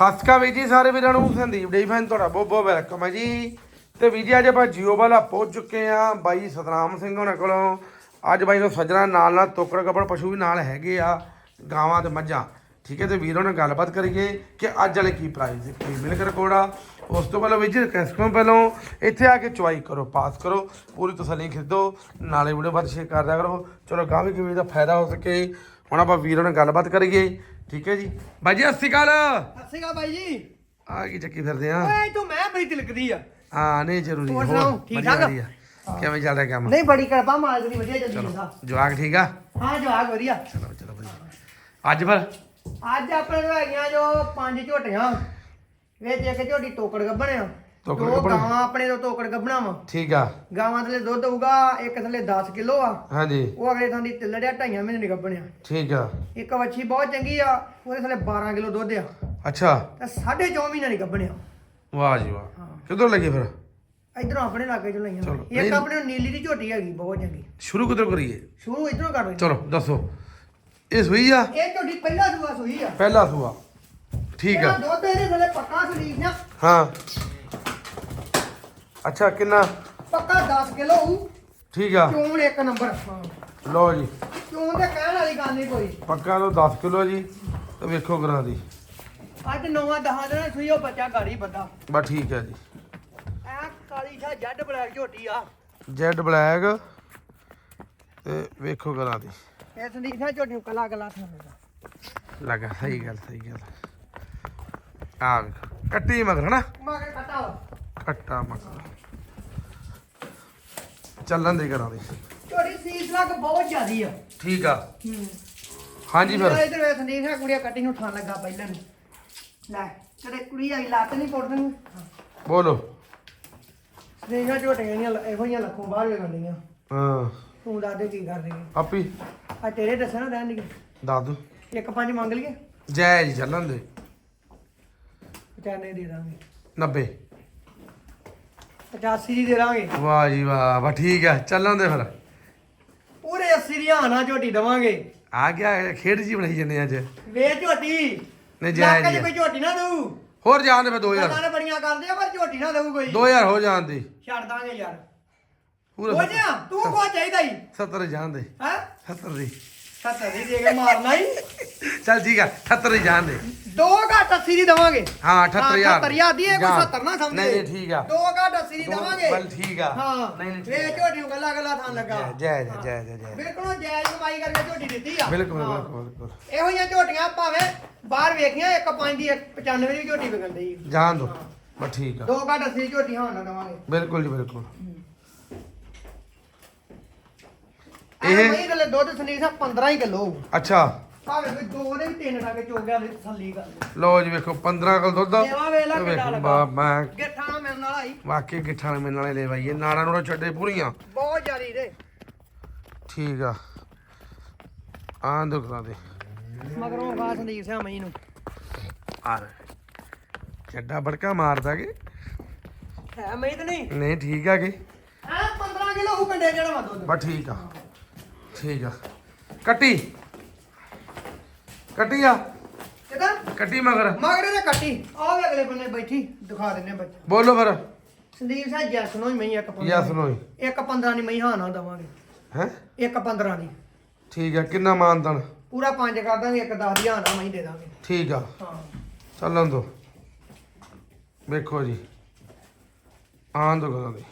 ਸਤਿ ਸ਼੍ਰੀ ਅਕਾਲ ਵੀਰ ਜੀ ਸਾਰੇ ਵੀਰਾਂ ਨੂੰ, ਸੰਦੀਪ ਡੇ ਫੈਨ ਤੁਹਾਡਾ ਬਹੁਤ ਬਹੁਤ ਵੈਲਕਮ ਹੈ ਜੀ। ਤੇ ਵੀਰ ਜੀ ਅੱਜ ਆਪਾਂ ਜੀਓ ਵਾਲਾ ਪਹੁੰਚ ਚੁੱਕੇ ਆ ਬਾਈ ਸਤਨਾਮ ਸਿੰਘ ਹੋਣਾ ਕੋਲੋਂ। ਅੱਜ ਬਾਈ ਨੂੰ ਸੱਜਣਾ ਨਾਲ ਨਾਲ ਤੋਕੜ ਕੱਪੜ ਪਸ਼ੂ ਵੀ ਨਾਲ ਹੈਗੇ ਆ, ਗਾਵਾਂ ਤੇ ਮੱਝਾਂ। ਠੀਕ ਹੈ, ਤੇ ਵੀਰੋਂ ਨਾਲ ਗੱਲਬਾਤ ਕਰੀਏ ਕਿ ਅੱਜ ਵਾਲੇ ਕੀ ਪ੍ਰਾਈਸ ਹੈ ਪ੍ਰੀਮੀਅਰ ਰਿਕਾਰਡਾ ਉਸ ਤੋਂ ਪਹਿਲਾਂ ਵੀਰ ਜੀ ਰਿਕਵੈਸਟ ਕਰੋ ਪਹਿਲਾਂ, ਇੱਥੇ ਆ ਕੇ ਚੁਆਈ ਕਰੋ ਪਾਸ ਕਰੋ, ਪੂਰੀ ਤਸੱਲੀ ਖਰੀਦੋ ਨਾਲੇ ਵੀਡੀਓ ਵੱਧ ਸ਼ੇਅਰ ਕਰਦਿਆ ਕਰੋ। ਚਲੋ ਗਾਂ ਵੀ ਕਿਵੇਂ ਦਾ ਫਾਇਦਾ ਹੋ ਸਕੇ। ਹੁਣ ਆਪਾਂ ਵੀਰੋਂ ਨਾਲ ਗੱਲਬਾਤ ਕਰੀਏ ਠੀਕ ਹੈ ਜੀ? ਬਾਈ ਜੀ ਸਤਿ ਸ਼੍ਰੀ ਅਕਾਲ। ਸਤਿ ਸ਼੍ਰੀ ਅਕਾਲ ਬਾਈ ਜੀ। ਆ ਕੀ ਚੱਕੀ ਫਿਰਦੇ ਆ? ਓਏ ਤੂੰ ਮੈਂ ਬੜੀ ਤਿਲਕਦੀ ਆ। ਹਾਂ ਨਹੀਂ ਜ਼ਰੂਰੀ ਹੋਰ ਸੁਣਾਓ, ਠੀਕ ਠਾਕ? ਕਿਵੇਂ ਚੱਲ ਰਿਹਾ ਕੰਮ? ਨਹੀਂ ਬੜੀ ਕਿਰਪਾ ਮਾਲਕ ਦੀ ਵਧੀਆ ਚੱਲੀ ਜਾਂਦਾ। ਜਵਾਕ ਠੀਕ ਆ? ਹਾਂ ਜਵਾਕ ਵਧੀਆ। ਚਲੋ ਚਲੋ ਵਧੀਆ। ਅੱਜ ਫਿਰ? ਅੱਜ ਆਪਣੇ ਹੈਗੀਆਂ ਜੋ ਪੰਜ ਝੋਟੀਆਂ ਵਿੱਚ ਇੱਕ ਝੋਟੀ ਤੋਕੜ ਗੱਭਣਿਆ। ਤੋਕੜ ਦੋ ਗੱਭਣ? ਗਾਵਾਂ ਆਪਣੇ ਤੋਂ ਤੋਕੜ ਗੱਭਣਾ ਵਾ ਠੀਕ ਆ। ਗਾਵਾਂ ਥਲੇ ਦੁੱਧ ਹੋਊਗਾ ਇੱਕ ਥਲੇ 10 ਕਿਲੋ ਆ। ਹਾਂਜੀ। ਉਹ ਅਗਲੇ ਥਾਂ ਦੀ ਤਿੱਲੜਿਆ ਢਾਈਆਂ ਮਹੀਨੇ ਦੀ ਗੱਭਣਿਆ। ਠੀਕ ਆ। ਇੱਕ ਵੱਛੀ ਬਹੁਤ ਚੰਗੀ ਆ ਉਹਦੇ ਥਲੇ 12 ਕਿਲੋ ਦੁੱਧ ਆ। ਅੱਛਾ। ਤੇ 4.5 ਮਹੀਨੇ ਦੀ ਗੱਭਣਿਆ। ਵਾਹ ਜੀ ਵਾਹ। ਕਿੱਧਰ ਲੱਗੇ ਫਿਰ? ਇਧਰੋਂ ਆਪਣੇ ਲਾਗੇ ਚੋਂ ਲਈਆਂ। ਚਲੋ, ਇੱਕ ਨਹੀਂ- ਆਪਣੇ ਨੂੰ ਨੀਲੀ ਦੀ ਝੋਟੀ ਹੈਗੀ ਬਹੁਤ ਚੰਗੀ। ਸ਼ੁਰੂ ਕਿੱਧਰ ਕਰੀਏ? ਸ਼ੁਰੂ ਇਧਰੋਂ ਕਰ ਲਈ ਚਲੋ ਦੱਸੋ। ਇਹ ਸੂਈ ਆ? ਇਹ ਝੋਟੀ ਪਹਿਲਾ ਸੂਆ ਸੂਈ ਆ। ਪਹਿਲਾ ਸੂਆ। ਠੀਕ ਆ। ਦੁੱਧ ਇਹਦੇ ਥਲੇ ਪੱਕਾ ਸਰੀਰ ਨਾ। ਹਾਂ। ਅੱਛਾ ਕਿੰਨਾ? ਪੱਕਾ 10 ਕਿਲੋ ਹੋਊ। ਠੀਕ ਆ। ਚੋਣ ਇੱਕ ਨੰਬਰ ਲਓ ਜੀ। ਚੋਣ ਤੇ ਕਹਿਣ ਵਾਲੀ ਗੱਲ ਨਹੀਂ ਕੋਈ। ਪੱਕਾ ਤੋਂ 10 ਕਿਲੋ ਜੀ ਤੇ ਵੇਖੋ ਕਰਾਂ ਦੀ। ਅੱਜ ਨੌਵਾਂ ਦਹਾਂ ਦਿਨਾਂ ਸੂਈ ਉਹ ਬੱਚਾ ਗਾੜੀ ਬੱਦਾ। ਬਸ ਠੀਕ ਹੈ ਜੀ। ਐ ਕਾਲੀ ਛਾ ਜੱਡ ਬਲੈਕ ਝੋਟੀ ਆ। ਜੈਡ ਬਲੈਕ ਤੇ ਵੇਖੋ ਕਰਾਂ ਦੀ। ਇਹ ਸੰਦੀਪ ਸਿੰਘ ਝੋਟੀ ਨੂੰ ਕਲਾ ਕਲਾ ਥਾਂ ਲੱਗਾ ਸਹੀ ਗੱਲ ਸਹੀ ਗੱਲ। ਆ ਵੇਖੋ ਕੱਟੀ ਮਗਰ ਹਨਾ? ਮਗਰ ਕੱਟਾ ਕੱਟਾ ਮਗਰ ਚੱਲਣ ਦੇ ਕਰਾਂ ਦੀ। ਝੋਟੀ ਸੀਸ ਲੱਗ ਬਹੁਤ ਜ਼ਿਆਦੀ ਆ। ਠੀਕ ਆ। ਹਾਂਜੀ ਫਿਰ। ਇਧਰ ਵੇ ਸੰਦੀਪ ਸਿੰਘ ਕੁੜੀਆਂ ਕੱਟੀ ਨੂੰ ਠਾਣ ਲੱਗਾ ਪਹਿਲਾਂ ਨੂੰ। ਲੈ ਕਦੇ ਕੁੜੀ ਆਈ ਲੱਤ ਨਹੀਂ ਪੁੱਟ ਦਿੰਦੀ ਬੋਲੋ। ਸਿੰਘ ਝੋਟੀਆਂ ਇਹੋ ਜਿਹੀਆਂ ਲੱਖੋਂ ਬਾਹਰ ਵੇ ਗੰਡੀਆਂ ਹਾਂ। ਤੂੰ ਦੱਸ ਦੇ ਕੀ ਕਰ ਰਹੀ ਹੈ ਆਪੀ ਆ ਤੇਰੇ ਦੱਸਣਾ ਰਹਿਣਗੇ ਦਾਦੂ ਇੱਕ ਪੰਜ ਮੰਗ ਲਈਏ। ਜੈ ਜੀ ਚੱਲਣ ਦੇ। 95 ਦੇ ਦਾਂਗੇ। 90 85 ਦੀ ਦੇ ਦਾਂਗੇ। ਵਾਹ ਜੀ ਵਾਹ ਵਾ ਠੀਕ ਆ ਚੱਲਣ ਦੇ ਫਿਰ। ਪੂਰੇ 80 ਦੀ ਹਾਨਾ ਝੋਟੀ ਦਵਾਂਗੇ। ਆ ਗਿਆ ਖੇਡ ਜੀ ਬਣਾਈ ਜੰਨੇ ਅੱਜ। ਵੇ ਝੋਟੀ ਨਹੀਂ ਜਾਇਜ਼ ਲੱਕ ਹੀ 'ਚ ਆ। ਕੋਈ ਝੋਟੀ ਨਾ ਦਊ। ਹੋਰ ਜਾਣ ਦੇ ਫਿਰ 2000 ਗੱਲਾਂ ਨੇ ਬੜੀਆਂ ਕਰਦੇ ਆ ਪਰ ਝੋਟੀ ਨਾ ਦਊ ਕੋਈ। 2000 ਹੋ ਜਾਣ ਦੇ। ਛੱਡ ਦਾਂਗੇ ਯਾਰ। ਪੂਰਾ ਹੋ ਜਾ ਤੂੰ ਕੋ ਚਾਹੀਦਾ ਹੀ 70 ਜਾਣ ਦੇ। ਹੈ? 70 ਦੀ। 70 ਦੀ ਦੇ ਕੇ ਮਾਰਨਾ ਹੀ ਚੱਲ ਠੀਕ ਆ 78 ਦੀ ਜਾਣ ਦੇ। ਦੋ ਘੱਟ 80 ਦੀ ਦਵਾਂਗੇ। ਹਾਂ 78000 78000 ਦੀ ਇਹ ਕੋਈ ਜਾਣ। 70 ਨਾ ਸਮਝੇ। ਨਹੀਂ ਨਹੀਂ ਠੀਕ ਆ। ਦੋ ਘੱਟ 80 ਦੀ ਦੋ- ਦਵਾਂਗੇ। ਬਲ ਠੀਕ ਆ। ਹਾਂ ਨਹੀਂ ਨਹੀਂ ਵੇ ਝੋਟੀ ਨੂੰ ਗੱਲਾਂ ਗੱਲਾਂ ਥਾਂ ਲੱਗਾ। ਜੈ ਜੈ ਜੈ ਜੈ ਜੈ ਬਿਲਕੁਲ ਜਾਇਜ਼ ਕਮਾਈ ਕਰਕੇ ਝੋਟੀ ਦਿੱਤੀ ਆ। ਬਿਲਕੁਲ। ਬਿਲਕੁਲ ਬਿਲਕੁਲ। ਇਹੋ ਜਿਹੀਆਂ ਝੋਟੀਆਂ ਭਾਵੇਂ ਬਾਹਰ ਵੇਖੀਆਂ ਇੱਕ ਪੰਜ ਦੀ ਇੱਕ 95 ਦੀ ਝੋਟੀ ਵਿਕਣ ਡਈ ਜਾਣ ਦੋ। ਬਸ ਠੀਕ ਆ। ਦੋ ਘੱਟ 80 ਝੋਟੀ ਹਾਂ ਨਾ ਦਵਾਂਗੇ। ਬਿਲਕੁਲ ਜੀ ਬਿਲਕੁਲ। ਇਹ ਇਹ- ਦੁੱਧ ਸਾਹਿਬ 15 ਹੀ ਕਿਲੋ ਅੱਛਾ। ਭਾਵੇਂ ਕੋਈ ਦੋ ਦੇ ਵੀ ਤਿੰਨ ਟਾਕੇ ਚੋ ਗਿਆ ਵੀ ਤਸੱਲੀ ਕਰ ਲਈ। ਲਓ ਜੀ ਵੇਖੋ 15 ਕਿਲੋ ਦੁੱਧ ਆ। ਦੇਵਾ ਵੇਲਾ ਤੇ ਕਿੱਡਾ ਵੇਖੋ ਲੱਗਾ। ਬਾ ਮੈਂ ਗਿੱਠਾ ਮਿਲਣ ਵਾਲਾ ਹੀ ਵਾਕਈ ਗਿੱਠਾਂ ਨਾਲ ਮੇਰੇ ਨਾਲੇ ਲੈ ਵਾਈਏ ਨਾੜਾ ਨੂੜਾ ਛੱਡੇ ਪੂਰੀਆਂ। ਬਹੁਤ ਜ਼ਿਆਦੀ ਦੇ। ਠੀਕ ਆ। ਆਂ ਦੁਖਦਾ ਦੇ। ਮਗਰੋਂ ਖਾ ਸੰਦੀਪ ਸਿੰਘ ਮਈ ਨੂੰ। ਆ ਚੱਡਾ ਬੜਕਾ ਮਾਰਦਾ ਕਿ? ਹੈ ਮਈ ਤੇ ਨਹੀਂ? ਨਹੀਂ ਠੀਕ ਆ ਕਿ? ਐ 15 ਕਿਲੋ ਉਹ ਕੰਡੇ ਜਿਹੜਾ ਵਾ ਦੁੱਧ। ਬਸ ਠੀਕ ਆ। ਠੀਕ ਆ। ਕੱਟੀ। ਕੱਟੀ ਆ। ਕਿਦਾਂ? ਕੱਟੀ ਮਗਰ। ਮਗਰੇ ਨੇ ਕੱਟੀ ਆਹ ਵੀ ਅਗਲੇ ਬੰਨੇ ਬੈਠੀ। ਦਿਖਾ ਦਿੰਨੇ ਬੱਚਾ। ਬੋਲੋ ਫਿਰ। ਸੰਦੀਪ ਸਿੰਘ ਜੈਸ ਨੂੰ ਹੀ ਮਈ ਇੱਕ 15 ਯਸ ਨੋ ਇੱਕ 15 ਦੀ ਮਈ ਹਾਂ ਨਾ ਦਵਾਂਗੇ। ਹੈ? ਇੱਕ 15 ਦੀ। ਠੀਕ ਆ ਕਿੰਨਾ ਮਾਨਤਨ ਪੂਰਾ ਪੰਜ ਕਰ ਦਾਂਗੇ ਇੱਕ 10 ਦੀ ਹਾਂ ਨਾ ਦੇ ਦਾਂਗੇ। ਠੀਕ ਆ। ਹਾਂ। ਚੱਲਣ ਦੋ। ਵੇਖੋ ਜੀ। ਆਂ ਦੇ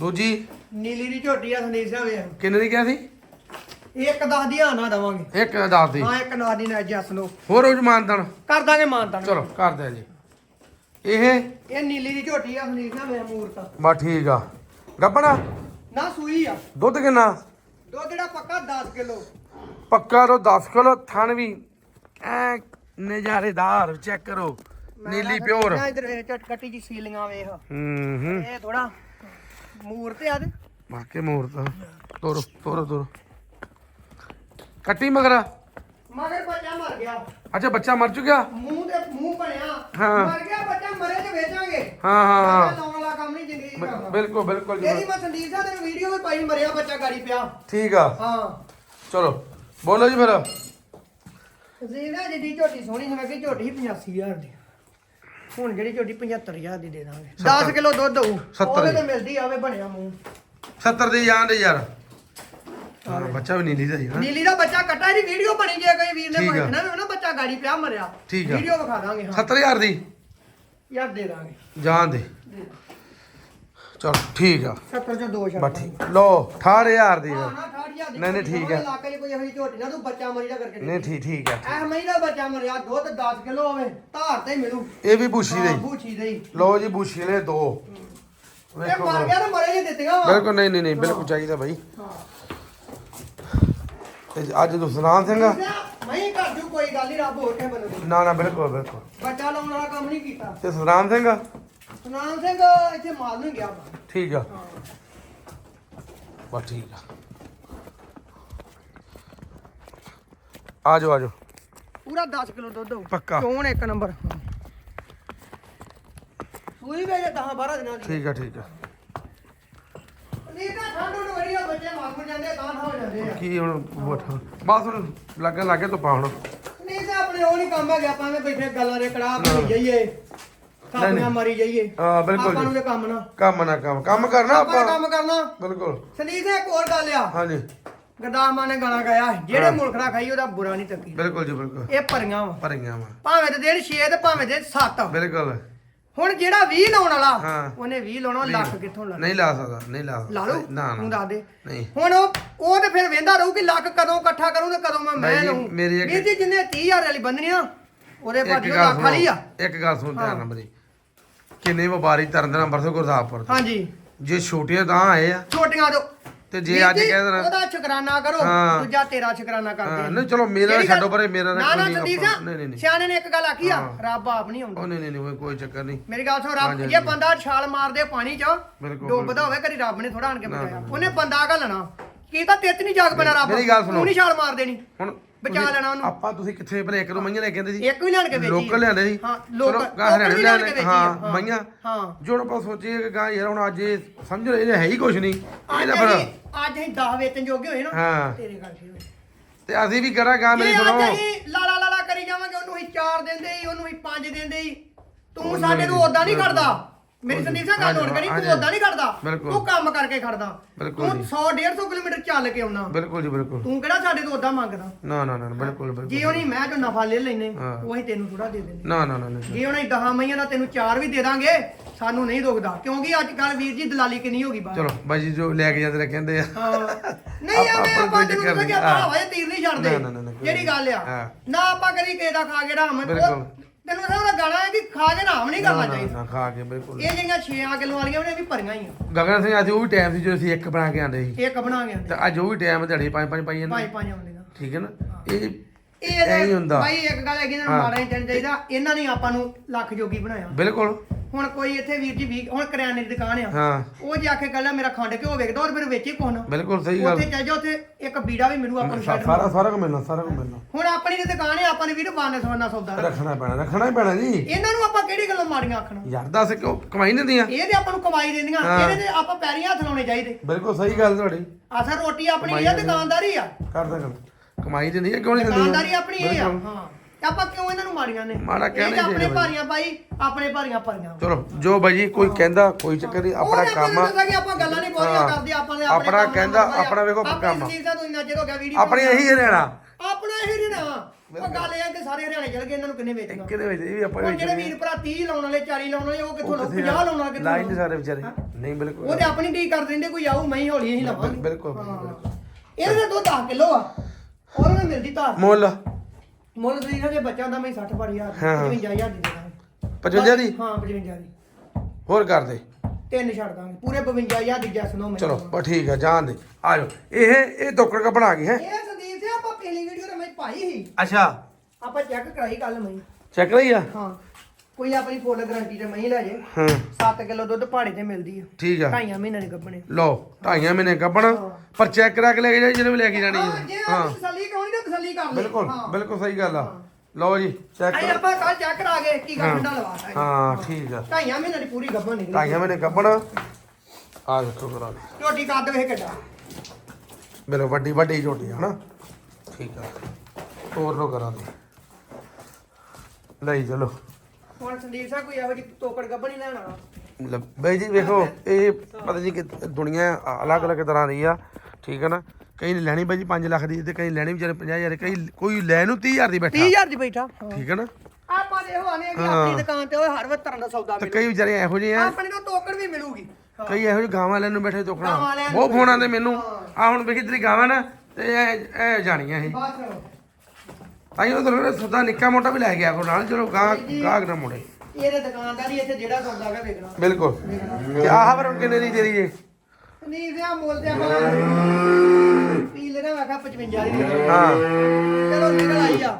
ਦੂਜੀ? ਨੀਲੀ ਦੀ ਝੋਟੀ ਆ ਸੰਦੀਪ ਸਿੰਘ ਵੇਖ। ਕਿੰਨੇ ਦੀ ਕਿਹਾ ਸੀ? ਇੱਕ 10 ਦੀ ਹਾਂ ਨਾ ਦਵਾਂਗੇ। ਇੱਕ ਦੱਸ ਦੀ। ਹਾਂ ਇੱਕ ਨਾ ਦੀ ਨਾ ਜੱਸ ਲੋ ਹੋਰ ਉਹ ਮਾਨਤਨ? ਕਰ ਦਾਂਗੇ ਮਾਨਤਾ ਚਲੋ ਕਰਦੇ ਆ ਜੀ। ਇਹ? ਇਹ ਨੀਲੀ ਦੀ ਝੋਟੀ ਆ ਸੰਦੀਪ ਸਿੰਘ ਵੇਖ ਮੂਰਤ। ਬਾ ਠੀਕ ਆ। ਗੱਪਣਾ ਨਾ ਸੂਈ ਆ। ਦੁੱਧ ਕਿੰਨਾ? ਦੁੱਧ ਜਿਹੜਾ ਪੱਕਾ 10 ਕਿਲੋ। ਪੱਕਾ ਰੋ 10 ਕਿਲੋ ਥਣ ਵੀ। ਐ ਨਜ਼ਾਰੇਦਾਰ ਚੈੱਕ ਕਰੋ। ਨੀਲੀ ਪਿਓਰ। ਇਧਰ ਵੇਖ ਝਟ ਕੱਟੀ ਜੀ ਸੀਲੀਆਂ ਵੇਖ। ਹੂੰ ਹੂੰ। ਇਹ ਥੋੜਾ ਮੂਰਤ ਆ ਤੇ। ਵਾਕੇ ਮੂਰਤ ਤੋਰੋ ਤੋਰੋ ਤੋਰੋ। ਕੱਟੀ ਮਗਰਾ? ਮਗਰ ਬੱਚਾ ਮਰ ਗਿਆ। ਅੱਛਾ ਬੱਚਾ ਮਰ ਚੁੱਕਿਆ? ਮੂੰਹ ਤੇ ਮੂੰਹ ਬਣਿਆ। ਹਾਂ। ਮਰ ਗਿਆ ਬੱਚਾ ਮਰੇ ਤੇ ਵੇਚਾਂਗੇ। ਹਾਂ ਹਾਂ ਹਾਂ। ਬੱਚਾ ਲਾਉਣ ਵਾਲਾ ਕੰਮ ਨਹੀਂ ਜ਼ਿੰਦਗੀ ਬਿਲਕੁਲ ਬਿਲਕੁਲ ਜੀ। ਇਹਦੀ ਮੈਂ ਸੰਦੀਪ ਸਾਹਿਬ ਤੈਨੂੰ ਵੀਡੀਓ ਵੀ ਪਾਈ ਮਰਿਆ ਬੱਚਾ ਗਾੜੀ ਪਿਆ। ਠੀਕ ਆ। ਹਾਂ। ਚਲੋ ਬੋਲੋ ਜੀ ਫਿਰ। ਸਾਹਿਬ ਜਿੱਡੀ ਝੋਟੀ ਸੋਹਣੀ ਜਿਵੇਂ ਕਿ ਝੋਟੀ 85000 ਦੀ। ਹੁਣ ਜਿਹੜੀ ਝੋਟੀ 75000 ਦੀ ਦੇ ਦਾਂਗੇ। 10 ਕਿਲੋ ਦੁੱਧ ਹੋਊ ਸੱਤਰ ਉਹਦੇ ਦੀ। ਤੇ ਮਿਲਦੀ ਆਵੇ ਬਣਿਆ ਮੂੰਹ। 70 ਦੀ ਦੇ ਯਾਰ। ਹਾਂ ਬੱਚਾ ਵੀ ਨੀਲੀ ਦਾ ਹੀ ਨਾ। ਨੀਲੀ ਦਾ ਬੱਚਾ ਕੱਟਾ ਇਹਦੀ ਵੀਡੀਓ ਬਣੀ ਜੇ ਕੋਈ ਵੀਰ ਨੇ ਠੀਕ ਆ। ਮੰਗਣਾ ਵੀ ਨਾ ਬੱਚਾ ਗਾੜੀ ਪਿਆ ਮਰਿਆ। ਠੀਕ ਆ। ਵੀਡੀਓ ਵਿਖਾ ਦਾਂਗੇ ਹਾਂ। 70000 ਦੀ? ਯਾਰ ਦੇ ਦਾਂਗੇ। ਜਾਣ ਦੇ। ਚਲ ਠੀਕ ਆ। 70 ਚੋਂ ਦੋ ਛੱਡ ਬਸ ਠੀਕ। ਲੋ 18000 ਦੀ ਹਾਂ ਆ। ਨਾ 68000 ਦੀ। ਨਹੀਂ, ਨਹੀਂ, ਠੀਕ ਆ। ਇਲਾਕੇ 'ਚ ਕੋਈ ਇਹੋ ਜਿਹੀ ਝੋਟੀ ਨਾ ਤੂੰ ਬੱਚਾ ਮਰੀ ਦਾ ਕਰਕੇ ਨਹੀਂ ਠੀਕ ਠੀਕ ਆ। ਐ ਮਈ ਦਾ ਬੱਚਾ ਮਰਿਆ ਦੁੱਧ 10 ਕਿਲੋ ਹੋਵੇ ਧਾਰ ਤੇ ਹੀ ਮਿਲੂ। ਇਹ ਵੀ ਬੂਸ਼ੀ ਦੇ ਹਾਂ, ਹੀ। ਬੂਛੀ ਦੇ ਹੀ। ਲੋ ਜੀ ਬੂਸ਼ੀ ਨੇ ਦੋ। ਇਹ ਵੇਖੋ ਮਰ ਗਿਆ ਤਾਂ ਮਰੇ ਜੇ ਦਿੱਤੀਆਂ ਵਾ। ਬਿਲਕੁਲ ਨਹੀਂ ਨਹੀਂ ਨਹੀਂ ਬਿਲਕੁਲ ਚਾਹੀਦਾ ਭਾਈ ਹਾਂ। ਤੇ ਅੱਜ ਦੁਸਨਾਮ ਸਿੰਘ? ਮੈਂ ਕਰ ਜੂ ਕੋਈ ਗੱਲ ਨਹੀਂ ਰੱਬ ਹੋਰ ਕੇ ਬਣੂ ਨਾ ਨਾ ਬਿਲਕੁਲ ਬਿਲਕੁਲ। ਬੱਚਾ ਲਾਉਣ ਵਾਲਾ ਕੰਮ ਨਹੀਂ ਕੀਤਾ। ਤੇ ਸਤਨਾਮ ਸਿੰਘ? ਸੁਨਾਮ ਸਿੰਘ ਇੱਥੇ ਮਾਲ ਨੂੰ ਗਿਆ ਵਾ। ਠੀਕ ਆ। ਹਾਂ। ਬਸ ਠੀਕ ਆ। ਆ ਜਾਓ ਆ ਜਾਓ। ਪੂਰਾ 10 ਕਿਲੋ ਦੁੱਧ ਹੋਊ। ਪੱਕਾ। ਚੋਣ ਇੱਕ ਨੰਬਰ? ਸੂਈ ਵੇ ਜੇ 10 12 ਦਿਨਾਂ ਦੀ। ਠੀਕ ਆ ਠੀਕ ਆ ਨਹੀਂ ਤਾਂ ਠੰਡ ਨੂੰ ਵੜੀਆ ਬੱਚੇ ਮਾਰ ਮੁਰ ਜਾਂਦੇ ਤਾਂ ਹੋ ਜਾਂਦੇ ਆ। ਕੀ ਹੁਣ ਬੋਠਾ? ਬਸ ਹੁਣ ਲੱਗਣ ਲੱਗੇ ਧੁੱਪਾਂ ਹੁਣ। ਨਹੀਂ ਤਾਂ ਆਪਣੇ ਉਹ ਨਹੀਂ ਕੰਮ ਹੈਗਾ ਆਪਾਂ ਐਵੇਂ ਬੈਠੇ ਗੱਲਾਂ ਦੇ ਕੜਾਹ ਭਰੀ ਜਾਈਏ। ਕਾਪੀਆਂ ਮਾਰੀ ਜਾਈਏ। ਹਾਂ ਬਿਲਕੁਲ ਆਪਾਂ ਨੂੰ ਕੰਮ ਨਾ। ਕੰਮ ਨਾ ਕੰਮ। ਕੰਮ ਕਰਨਾ ਆਪਾਂ ਆਪਾਂ। ਕੰਮ ਕਰਨਾ। ਬਿਲਕੁਲ। ਸੰਦੀਪ ਇੱਕ ਹੋਰ ਗੱਲ ਆ। ਹਾਂਜੀ। ਗਰਦਾਮਾਂ ਨੇ ਗਾਣਾ ਗਾਇਆ ਜਿਹੜੇ ਹਾਂ। ਮੁਲਖੜਾ ਖਾਈ ਉਹਦਾ ਬੁਰਾ ਨਹੀਂ ਤੱਕੀ। ਬਿਲਕੁਲ ਜੀ ਬਿਲਕੁਲ। ਇਹ ਭਰੀਆਂ ਵਾ। ਭਰੀਆਂ ਵਾ। ਭਾਵੇਂ ਤੇ ਦੇਣ 6 ਤੇ ਭਾਵੇਂ ਦੇ 7 ਬਿਲਕੁਲ। ਹੁਣ ਜਿਹੜਾ 20 ਲਾਉਣ ਵਾਲਾ ਹਾਂ। ਉਹਨੇ 20 ਲਾਉਣਾ ਲੱਖ ਕਿੱਥੋਂ ਲਾ ਨਹੀਂ ਲਾ ਸਕਦਾ ਨਹੀਂ ਲਾ ਲਾ ਸਕਦਾ ਲਓ ਨਾ ਤੂੰ ਨਾ ਦੱਸ ਦੇ। ਨਹੀਂ। ਹੁਣ ਉਹ ਉਹ ਤੇ ਫਿਰ ਵੇਂਦਾ ਰਹੂ ਕਿ ਲੱਖ ਕਦੋਂ ਇਕੱਠਾ ਕਰੂੰ ਤੇ ਕਦੋਂ ਮੈਂ ਬਾਈ ਮੈਂ ਜੀ, ਲਊਂ। ਮੇਰੀ ਇੱਕ- ਵੀਰ ਜੀ ਜਿੰਨੇ 30000 ਵਾਲੀ ਬੰਦਨੀ ਨਾ ਉਹਦੇ ਭਾਜੀ ਉਹ ਲੱਖ ਵਾਲੀ ਆ। ਸੁਣੋ ਇੱਕ ਗੱਲ ਸੁਣ ਧਿਆਨ ਨਾਲ ਮੇਰੀ। ਕਿੰਨੇ ਵਪਾਰੀ ਤਰਨ ਦੇ ਨੰਬਰ ਤੋਂ ਗੁਰਦਾਸਪੁਰ ਤੋਂ। ਹਾਂਜੀ। ਜੇ ਛੋਟੀਆਂ ਤਾਂ ਆਏ ਆ। ਛੋਟੀਆਂ ਦੋ ਤੇ ਜੇ ਵੀਰ ਅੱਜ ਜੀ, ਕਹਿ ਦੇਣਾ ਉਹਦਾ ਸ਼ੁਕਰਾਨਾ ਕਰੋ ਹਾਂ। ਦੂਜਾ ਤੇਰਾ ਸ਼ੁਕਰਾਨਾ ਕਰਦੇ ਹਾਂ। ਨਹੀਂ, ਚਲੋ ਮੇਰਾ ਗੱਲ- ਛੱਡੋ ਪਰੇ, ਮੇਰਾ ਨਾ ਨਾ ਕੋਈ ਨਾ ਨਹੀਂ ਸੰਦੀਪ ਆਪਾਂ- ਨਹੀਂ, ਨਹੀਂ, ਨਹੀਂ। ਸਿਆਣੇ ਨੇ ਇੱਕ ਗੱਲ ਆਖੀ ਆ। ਰੱਬ ਆਪ ਨਹੀਂ ਆਉਂਦਾ ਉਹ ਨਹੀਂ ਨਹੀਂ ਨਹੀਂ ਕੋਈ- ਕੋਈ ਚੱਕਰ ਨਹੀਂ ਮੇਰੀ ਗੱਲ ਸੁਣ ਰੱਬ ਹਾਂਜੀ, ਜੇ ਹਾਂਜੀ। ਬੰਦਾ ਛਾਲ ਮਾਰਦੇ ਪਾਣੀ 'ਚ ਬਿਲਕੁਲ, ਡੁੱਬਦਾ ਹੋਵੇ ਕਦੀ ਰੱਬ ਨੇ ਥੋੜਾ ਆਣ ਕੇ ਬਚਾਇਆ ਉਹਨੇ ਬੰਦਾ ਘੱਲਣਾ ਕੀ ਤਾਂ ਤੇਤ ਨਹੀਂ ਜਾਗ ਪੈਣਾ ਰੱਬ ਮੇਰੀ ਗੱਲ ਸੁਣੋ। ਤੂੰ ਨਹੀਂ ਛਾਲ ਮਾਰ ਦੇਣੀ ਹੁਣ ਬਚਾ ਲੈਣਾ ਉਹਨੂੰ। ਆਪਾਂ ਤੁਸੀਂ ਕਿੱਥੇ ਭਲੇ ਨੂੰ ਮਈਆਂ ਲੈ ਕੇ ਆਂਦੇ ਸੀ ਇੱਕ ਵੀ ਲੈਣ ਕੇ ਵੇਚੀ ਲੋਕਲ ਲਿਆਂਦੇ ਸੀ ਹਾਂ ਲੋਕਲ ਹਰਿਆਣੇ ਲੈਣ ਹਾਂ ਮਈਆਂ। ਹਾਂ। ਜੋ ਆਪਾਂ ਸੋਚੀਏ ਕਿ ਗਾਂ ਯਾਰ ਹੁਣ ਅੱਜ ਇਹ ਸਮਝ ਲਓ ਇਹ ਹੈ ਹੀ ਕੁਝ ਨਹੀਂ। ਇਹਦਾ ਫਿਰ ਅੱਜ ਅਸੀਂ 10 ਵੇਚਣ ਜੋਗੇ ਹੋਏ ਨਾ ਹਾਂ। ਤੇਰੇ ਗੱਲ ਸੀ ਹੋਏ ਤੇ ਅਸੀਂ ਵੀ ਕਰਾਂ ਗਾਂ ਮੇਰੀ ਸੁਣੋ। ਅਸੀਂ ਲਾਲਾ ਲਾਲਾ ਕਰੀ ਜਾਵਾਂਗੇ ਉਹਨੂੰ ਹੀ 4 ਦਿੰਦੇ ਹੀ ਉਹਨੂੰ ਹੀ 5 ਦਿੰਦੇ ਹੀ ਤੂੰ ਸਾਡੇ ਨੂੰ ਉਦਾਂ ਨਹੀਂ। ਕਰਦਾ। ਮੇਰੀ ਸੰਦੀਪ ਸਿੰਘ ਗੱਲ ਨੋਟ ਕਰੀ ਤੂੰ ਉਦਾਂ ਨਹੀਂ ਕਰਦਾ ਤੂੰ ਕੰਮ ਕਰਕੇ ਖੜਦਾ। ਬਿਲਕੁਲ ਤੂੰ ਜੀ। 100 150 ਕਿਲੋਮੀਟਰ ਚੱਲ ਕੇ ਆਉਣਾ। ਬਿਲਕੁਲ ਜੀ ਬਿਲਕੁਲ। ਤੂੰ ਕਿਹੜਾ ਸਾਡੇ ਤੋਂ ਉਦਾਂ ਮੰਗਦਾ? ਨਾ ਨਾ ਨਾ ਨਾ, ਬਿਲਕੁਲ ਜੇ ਬਿਲਕੁਲ ਉਹਨੇ ਮੈਂ ਜੋ ਨਫਾ ਲੈ ਲੈਨੇ ਹਾਂ। ਉਹ ਅਸੀਂ ਤੈਨੂੰ ਥੋੜਾ ਦੇ ਦਿੰਦੇ ਨਾ ਨਾ ਨਾ ਨਾ ਜੇ ਉਹਨੇ 10 ਮਈਆਂ ਦਾ ਤੈਨੂੰ 4 ਵੀ ਦੇ ਦਾਂਗੇ ਸਾਨੂੰ ਨਹੀਂ ਦੁਖਦਾ। ਕਿਉਂਕਿ ਅੱਜ ਕੱਲ ਵੀਰ ਜੀ ਦਲਾਲੀ ਕਿੰਨੀ ਹੋ ਗਈ ਬਾਹਰ। ਚਲੋ ਬਾਈ ਜੀ ਜੋ ਲੈ ਕੇ ਜਾਂਦੇ ਨੇ ਕਹਿੰਦੇ ਆ। ਹਾਂ। ਨਹੀਂ ਆਪਾਂ- ਐਵੇਂ ਆਪਾਂ ਆਪਾਂ ਕੋਈ ਤੈਨੂੰ ਚੱਕਰ ਨਹੀਂ, ਹਾਂ। ਤੀਰ ਨਹੀਂ ਛੱਡਦੇ। ਨਾ, ਨਾ, ਨਾ, ਨਾ, ਕੋਈ ਜਿਹੜੀ ਗੱਲ ਆ। ਹਾਂ। ਨਾ ਆਪਾਂ ਕਦੀ ਕਿਸੇ ਦਾ ਖਾ ਕੇ ਰਾਮ ਬਿਲਕੁਲ। ਤੈਨੂੰ ਪਤਾ ਉਹਦਾ ਗਾਣਾ ਹੈ ਕਿ ਖਾ ਕੇ ਰਾਮ ਨਹੀਂ ਕਰਨਾ ਚਾਹੀਦਾ ਨਾ ਖਾ ਕੇ ਬਿਲਕੁਲ। ਇਹ ਜਿਹੜੀਆਂ 6 ਕਿਲੋ ਵਾਲੀਆਂ ਉਹਨੇ ਵੀ ਭਰੀਆਂ ਹੀ ਆ। ਗਗਨ ਸਿੰਘ ਅੱਜ ਉਹ ਵੀ ਟਾਈਮ ਸੀ ਜਦੋਂ ਅਸੀਂ ਇੱਕ ਬਣਾ ਕੇ ਆਂਦੇ ਸੀ। ਇੱਕ ਬਣਾ ਕੇ ਤੇ ਅੱਜ ਉਹ ਵੀ ਟਾਈਮ ਦਿਹਾੜੀ ਪੰਜ ਪੰਜ ਪਾਈ ਜਾਂਦੇ ਪੰਜ ਪੰਜ ਆਉਂਦੀਆਂ ਠੀਕ ਹੈ ਨਾ? ਇਹ ਇਹ ਐਂ ਹੀ ਹੁੰਦਾ। ਭਾਈ ਇੱਕ ਗੱਲ ਹੈਗੀ ਨਾ ਹਾਂ। ਮਾੜਾ ਨਹੀਂ ਚੱਲਣਾ ਚਾਹੀਦਾ ਇਹਨਾਂ ਨੇ ਆਪਾਂ ਨੂੰ ਲੱਖ ਜੋਗੀ ਬਣਾਇਆ। ਬਿਲਕੁਲ। ਹੁਣ ਕੋਈ ਇੱਥੇ ਵੀਰ ਜੀ ਵੀ ਹੁਣ ਕਰਿਆਨੇ ਦੀ ਦੁਕਾਨ ਆ। ਹਾਂ। ਉਹ ਜਾ ਕੇ ਕਹਿੰਦਾ ਮੇਰਾ ਖੰਡ ਘਿਓ ਵੇਚਦਾ ਔਰ ਫਿਰ ਵੇਚੇ ਕੋਣ ਬਿਲਕੁਲ ਸਹੀ ਗੱਲ। ਉੱਥੇ ਚੱਲ ਜਾ ਉੱਥੇ ਇੱਕ ਬੀੜਾ ਵੀ ਮਿਲੂ ਆਪਾਂ ਨੂੰ ਛੱਡ ਸਾਰਾ ਸਾਰਾ ਕੁ ਮਿਲਣਾ ਸਾਰਾ ਕੁ ਮਿਲਣਾ। ਹੁਣ ਆਪਣੀ ਤੇ ਦੁਕਾਨ ਹੈ ਆਪਾਂ ਨੇ ਵੀਰ ਬਾਨੇ ਸੋਨਾ ਸੌਦਾ। ਰੱਖਣਾ। ਰੱਖਣਾ ਪੈਣਾ ਰੱਖਣਾ ਹੀ ਪੈਣਾ ਜੀ। ਇਹਨਾਂ ਨੂੰ ਆਪਾਂ ਕਿਹੜੀ ਗੱਲੋਂ ਮਾੜੀਆਂ ਆਖਣਾ? ਯਾਰ ਦੱਸ ਕਿਉਂ ਕਮਾਈ ਨਹੀਂ ਦਿੰਦੀਆਂ। ਇਹ ਤੇ ਆਪਾਂ ਨੂੰ ਕਮਾਈ ਦਿੰਦੀਆਂ। ਇਹਦੇ ਤੇ ਆਪਾਂ ਪੈਰੀਂ ਹੱਥ ਲਾਉਣੇ ਚਾਹੀਦੇ। ਬਿਲਕੁਲ ਸਹੀ ਗੱਲ ਤੁਹਾਡੀ। ਅਸਰ ਰੋਟੀ ਆਪਣੀ ਇਹ ਆ ਦਿੰਦੀਆਂ। ਦੁਕਾਨਦਾਰੀ ਆ। ਕਰਦਾ ਕਰ ਕਮਾਈ ਦਿੰਦੀ ਹੈ ਕਿਉਂ ਨਹੀਂ ਦਿੰਦੀ ਦੁਕਾਨਦਾਰੀ ਆਪਣੀ ਇਹ ਆ। ਹਾਂ। ਤੇ ਆਪਾਂ ਕਿਉਂ ਇਹਨਾਂ ਨੂੰ ਮਾੜੀਆਂ ਨੇ? ਮਾੜਾ ਇਹ ਕਹਿਣਾ ਤਾਂ ਹੀ ਆਪਣੇ ਚਾਹੀਦਾ ਭਾਰੀਆਂ ਪਾਈ ਆਪਣੇ ਭਾਰੀਆਂ ਭਰੀਆਂ ਚਲੋ ਜੋ ਬਾਈ ਜੀ ਕੋਈ ਕਹਿੰਦਾ ਕੋਈ ਚੱਕਰ ਨਹੀਂ ਆਪਣਾ ਉਹਨੇ ਕੰਮ ਕਿ ਆਪਾਂ ਗੱਲਾਂ ਨਹੀਂ ਬਹੁਤੀਆਂ। ਕਰਦੇ ਆਪਾਂ ਨੇ ਆਪਣਾ ਕਹਿੰਦਾ, ਆ। ਆਪਣਾ ਵੇਖੋ ਕੰਮ। ਸੰਦੀਪ ਦਾ ਤੂੰ ਇੰਨਾ ਚਿਰ ਹੋ ਗਿਆ ਵੀਡੀਓ ਆਪਣੀ ਇਹੀ ਹਰਿਆਣਾ। ਆਪਣਾ ਹੀ ਰਹਿਣਾ ਉਹ ਗੱਲ ਇਹ ਆ ਕਿ ਸਾਰੇ ਹਰਿਆਣੇ ਚਲ ਗਏ ਇਹਨਾਂ ਨੂੰ ਕਿੰਨੇ ਵੇਚਣਾ ਕਿਹਦੇ ਵਿੱਚ ਇਹ ਵੀ ਆਪਾਂ ਹੁਣ ਜਿਹੜੇ ਵੀਰ ਭਰਾ 30 ਲਾਉਣ ਵਾਲੇ 40 ਲਾਉਣ ਵਾਲੇ ਉਹ ਕਿੱਥੋਂ ਲਾਉ 50 ਲਾਉਣ ਵਾਲੇ ਲਾਈਨ ਕਿੱਥੋਂ ਸਾਰੇ ਵਿਚਾਰੇ। ਨਹੀਂ ਬਿਲਕੁਲ। ਉਹ ਤੇ ਆਪਣੀ ਡੀ ਕਰ ਦਿੰਦੇ ਕੋਈ ਆਊ ਮੈਂ ਹੀ ਹੌਲੀ ਹੀ ਲਵਾਂਗੇ। ਬਿਲਕੁਲ। ਇਹਦੇ ਦੁੱਧ 10 ਕਿਲੋ ਆ। ਉਹਦੇ ਨਾਲ ਮਿਲਦੀ ਧਾਰ। ਮੁੱਲ। ਮੁੱਲ ਤੁਸੀਂ ਜੇ ਬੱਚਾ ਹੁੰਦਾ ਮੈਂ 60 ਪਰ ਹਜ਼ਾਰ ਹਾਂ। 55000 ਦੀ ਦੇ ਦਾਂਗੇ। 55 ਦੀ? ਹਾਂ 55 ਦੀ। ਹੋਰ ਕਰ ਦੇ। ਤਿੰਨ ਛੱਡ ਦਾਂਗੇ ਪੂਰੇ 52000 ਦੀ ਜੈਸ ਨੋ ਚਲੋ ਬਸ ਠੀਕ ਆ ਜਾਣ ਦੇ। ਆ ਜਾਓ। ਇਹ ਇਹ ਤੋਕੜ ਕਾ ਬਣਾ ਗਈ ਹੈ। ਇਹ ਸੰਦੀਪ ਸਿੰਘ ਆਪਾਂ ਪਹਿਲੀ ਵੀਡੀਓ ਤੇ ਮੈਂ ਪਾਈ ਸੀ। ਅੱਛਾ। ਆਪਾਂ ਚੈੱਕ ਕਰਾਈ ਕੱਲ ਮੈਂ। ਚੈੱਕ ਲਈ ਆ? ਹਾਂ। ਕੋਈ ਆਪਣੀ ਫੁੱਲ ਗਾਰੰਟੀ ਤੇ ਮਹੀਂ ਲੈ ਜੇ। ਹਾਂ। 7 ਕਿਲੋ ਦੁੱਧ ਪਹਾੜੇ ਤੇ ਮਿਲਦੀ ਆ। ਠੀਕ ਆ। ਢਾਈਆਂ ਮਹੀਨੇ ਦੇ ਗੱਭਣੇ ਲਓ ਢਾਈਆਂ ਮਹੀਨੇ ਕੱਪਣ ਪਰ ਚੈੱਕ ਕਰਾ ਕੇ ਲੈ ਕੇ ਜਾਈ ਜਿਹਨੇ ਵੀ ਲੈ ਕੇ ਜਾਣੀ ਹਾਂ ਹੈ ਜੇ ਹਾਂ। ਤਸੱਲੀ ਕਰਾਉਣੀ ਤਾਂ ਤਸੱਲੀ ਕਰ ਲੈ ਬਿਲਕੁਲ ਹਾਂ। ਬਿਲਕੁਲ ਸਹੀ ਗੱਲ ਆ। ਲਓ ਜੀ ਚੈੱਕ ਅਸੀਂ ਆਪਾਂ ਕੱਲ ਚੈੱਕ ਕਰਾ ਕੇ ਕੀ ਗੰਡਾ ਲਵਾਤਾ ਹੈ ਹਾਂ ਠੀਕ ਆ। ਢਾਈਆਂ ਮਹੀਨੇ ਦੀ ਪੂਰੀ ਗੱਭਣ ਨਿਕਲੀ। ਢਾਈਆਂ ਮਹੀਨੇ ਕੱਪਣ ਆ ਦੇਖੋ ਕਰਾ ਲਈ ਝੋਟੀ ਕੱਦ ਵੇਖ ਕਿੱਡਾ। ਮੇਰੇ ਵੱਡੀ ਵੱਡੀ ਝੋਟੀ ਆ ਹਨਾ? ਠੀਕ ਆ। ਹੋਰ ਲੋ ਕਰਾਂ ਦੇ ਲਈ ਚਲੋ। ਹੁਣ ਸੰਦੀਪ ਸਾਹਿਬ ਕੋਈ ਇਹੋ ਜਿਹੀ ਤੋਕੜ ਗੱਬਣ ਹੀ ਲੈਣਾ ਲੈ, ਬਾਈ ਜੀ ਵੇਖੋ ਇਹ ਪਤਾ ਨਹੀਂ ਕਿ ਦੁਨੀਆ ਅਲੱਗ-ਅਲੱਗ ਤਰ੍ਹਾਂ ਦੀ ਆ। ਠੀਕ ਹੈ ਨਾ? ਕਈ ਨੇ ਲੈਣੀ ਬਾਈ ਜੀ 5 ਲੱਖ ਦੀ ਤੇ ਕਈ ਲੈਣੀ ਵਿਚਾਰੇ 50000 ਕਈ ਕੋਈ ਲੈ ਨੂੰ 30000 ਦੀ ਬੈਠਾ। 30000 ਦੀ ਬੈਠਾ। ਠੀਕ ਹੈ ਨਾ? ਆਪਾਂ ਦੇ ਇਹੋ ਆਨੇ ਕਿ ਆਪਣੀ ਦੁਕਾਨ ਤੇ ਉਹ ਹਰ ਵਕਤ ਤਰ੍ਹਾਂ ਦਾ ਸੌਦਾ ਤੇ ਮਿਲੂ। ਕਈ ਵਿਚਾਰੇ ਇਹੋ ਜਿਹੇ ਆ। ਆਪਣੇ ਤੋਂ ਤੋਕੜ ਵੀ ਮਿਲੂਗੀ। ਕਈ ਇਹੋ ਜਿਹੇ ਗਾਵਾਂ ਲੈਣ ਨੂੰ ਬੈਠੇ ਤੋਕਣਾ ਗਾਵਾਂ ਲੈਣ ਨੂੰ ਬਹੁਤ ਫੋਨ ਆਉਂਦੇ ਮੈਨੂੰ। ਆ ਹੁਣ ਵੇਖੀ ਤੇਰੀ ਗਾਵਾਂ ਨਾ ਤੇ ਇਹ ਇਹ ਜਾਣੀਆਂ ਇਹ। ਬਸ ਆਈ ਉਹ ਤਾਂ ਸਦਾ ਨਿੱਕਾ ਮੋਟਾ ਵੀ ਲੈ ਗਿਆ ਕੋ ਨਾਲ ਚਲੋ ਗਾਹ ਗਾਹਕ ਨਾ ਮੁੜੇ। ਇਹਦੇ ਦੁਕਾਨਦਾਰੀ ਇੱਥੇ ਜਿਹੜਾ ਸੌਦਾ ਹੈਗਾ ਵੇਖਣਾ। ਬਿਲਕੁਲ। ਤੇ ਆਹ ਹੁਣ ਕਿੰਨੇ ਦੀ ਤੇਰੀ ਜੇ ਸੰਦੀਪ ਦੇ ਮੁੱਲ ਤੇ ਆਪਾਂ ਪੀ ਲੈਣਾ ਵੇਖਾ 55 ਦੀ ਦੇ ਹਾਂ। ਚਲੋ ਨਿਕਲ ਆਈ ਆ।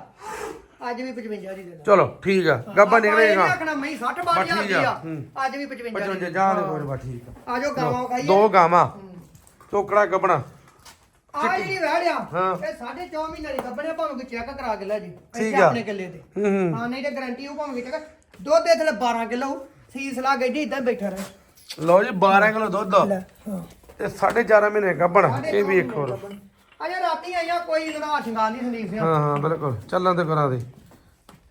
ਅੱਜ ਵੀ 55 ਦੀ ਦੇ ਦਾਂ। ਚਲੋ ਠੀਕ ਆ। ਗੱਬਾ ਨਿਕਲੇਗਾ ਆਖਣਾ ਮੈਂ 60 ਬਸ 62 ਠੀਕ ਦੀ ਆ, ਆ ਹੂੰ। ਅੱਜ ਵੀ 55 55 ਦੀ ਜਾ ਦੇ ਕੋਈ ਬਾ ਠੀਕ ਆ। ਆ ਜਾਓ ਗਾਵਾਂ ਖਾਈਏ। ਦੋ ਗਾਵਾਂ। ਟੋਕੜਾ ਗੱਬਣਾ। ਆ ਜਿਹੜੀ ਵਹਿੜਿਆ ਹਾਂ। ਇਹ 4.5 ਮਹੀਨੇ ਦੀ ਗੱਬਣੇ ਭਾਵੇਂ ਕੋਈ ਚੈੱਕ ਕਰਾ ਕੇ ਲੈ ਜੀ। ਠੀਕ ਇੱਥੇ ਆ। ਆਪਣੇ ਕਿੱਲੇ ਤੇ। ਹੂੰ ਹੂੰ। ਹਾਂ ਨਹੀਂ ਤੇ ਗਾਰੰਟੀ ਉਹ ਭਾਵੇਂ ਚੈੱਕ ਦੁੱਧ ਦੇ ਥਲੇ 12 ਕਿਲੋ ਸੀਸ ਲਾ ਗਈ ਇਦਾਂ ਬੈਠਾ ਰਹੇ। ਲਓ ਜੀ 12 ਕਿਲੋ ਦੁੱਧ। ਤੇ 4.5 ਮਹੀਨੇ ਗੱਬਣ ਇਹ ਵੀ ਇੱਕ ਹੋਰ। ਅਜੇ ਰਾਤੀ ਆਈਆਂ ਕੋਈ ਲਗਾ ਸ਼ਿੰਗਾਰ ਨਹੀਂ ਸੰਦੀਪ ਸਿੰਘ। ਹਾਂ ਹਾਂ ਬਿਲਕੁਲ। ਚੱਲਾਂ ਤੇ ਕਰਾ ਦੇ।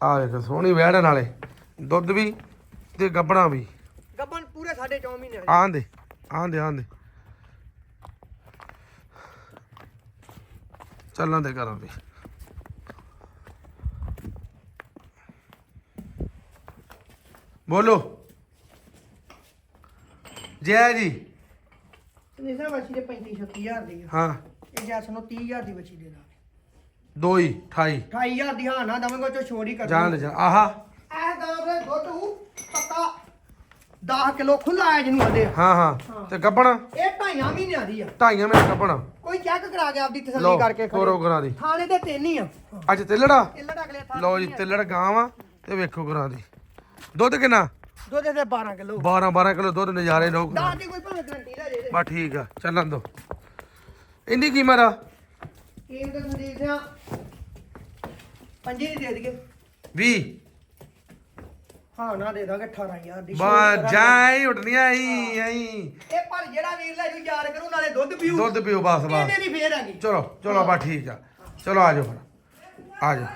ਆ ਵੇਖ ਸੋਹਣੀ ਵਹਿੜ ਨਾਲੇ। ਦੁੱਧ ਵੀ ਤੇ ਗੱਬਣਾ ਵੀ। ਗੱਬਨ ਪੂਰੇ 4.5 ਮਹੀਨੇ ਹੋਏ। ਆਂ ਦੇ। ਆਂ ਦੇ ਆਂ ਦੇ ਚੱਲਾਂ ਤੇ ਕਰਾਂ ਦੇ ਬੋਲੋ। ਜੈ ਜੀ। ਸਿੰਘ ਬੱਚੀ ਦੇ 35 36000 ਦੀ ਆ। ਹਾਂ। ਇਹ ਜੈਸ ਨੂੰ 30000 ਦੀ ਬੱਚੀ ਦੇ ਦਾਂਗੇ ਦੋ ਹੀ 28 28000 ਦੀ ਹਾਂ ਨਾ ਦਵਾਂਗੇ ਚੋ ਛੋੜੀ ਕਰ ਜਾਣ ਜਾ। ਆਹਾ। ਇਹ ਗਾਂ ਦੇ ਦੁੱਧ ਹੂ ਪੱਕਾ। 10 ਕਿਲੋ ਖੁੱਲਾ ਆ ਜਿਹਨੂੰ ਆਦੇ ਹਾਂ ਹਾਂ। ਤੇ ਗੱਬਣ? ਇਹ ਢਾਈਆਂ ਮਹੀਨਿਆਂ ਦੀ ਆ। ਢਾਈਆਂ ਮਹੀਨੇ ਗੱਬਣ। ਕੋਈ ਚੈੱਕ ਕਰਾ ਕੇ ਆਪਦੀ ਤਸੱਲੀ ਕਰਕੇ ਕੋਰੋ ਕਰਾ ਦੀ। ਥਾਣੇ ਤੇ ਤਿੰਨ ਹੀ ਆ। ਅੱਜ ਤਿੱਲੜਾ? ਇੱਲੜ ਅਗਲੇ ਥਾਣੇ ਲਓ ਜੀ ਤਿੱਲੜ ਗਾਂ ਵਾ ਤੇ ਵੇਖੋ ਕਰਾ ਦੀ। ਦੁੱਧ ਕਿੰਨਾ? ਦੁੱਧ ਦੇ 12 ਕਿਲੋ। 12 12 ਕਿਲੋ ਦੁੱਧ ਨਜ਼ਾਰੇ ਲੋਕ ਦਾਂ ਦੀ ਕੋਈ ਭਾਵੇਂ ਗਰੰਟੀ ਲੈ ਜੇ ਬਾ ਠੀਕ ਆ ਚੱਲਣ ਦੋ ਇੰਨੀ ਕੀਮਤ ਆ? ਕੀ ਤੇ ਸੰਦੀਪ ਸਿੰਘ ਪੰਜੀ ਦੀ ਦੇ ਦਈਏ। 20 ਹਾਂ ਨਾ ਦੇ ਦਾਂਗੇ 18000 ਦੀ। ਬਾ ਜਾਈ ਉੱਡਣੀਆਂ ਆਈ ਆਈ। ਇਹ ਪਰ ਜਿਹੜਾ ਵੀਰ ਲੈ ਜੂ ਯਾਰ ਕਰੂ ਨਾਲੇ ਦੁੱਧ ਪੀਊ। ਦੁੱਧ ਪੀਓ ਬਸ ਬਸ। ਇਹਨੇ ਦੀ ਫੇਰ ਹੈਗੀ। ਚਲੋ ਚਲੋ ਬਾ ਠੀਕ ਆ। ਚਲੋ ਆ ਜਾਓ ਫਿਰ। ਆ ਜਾਓ।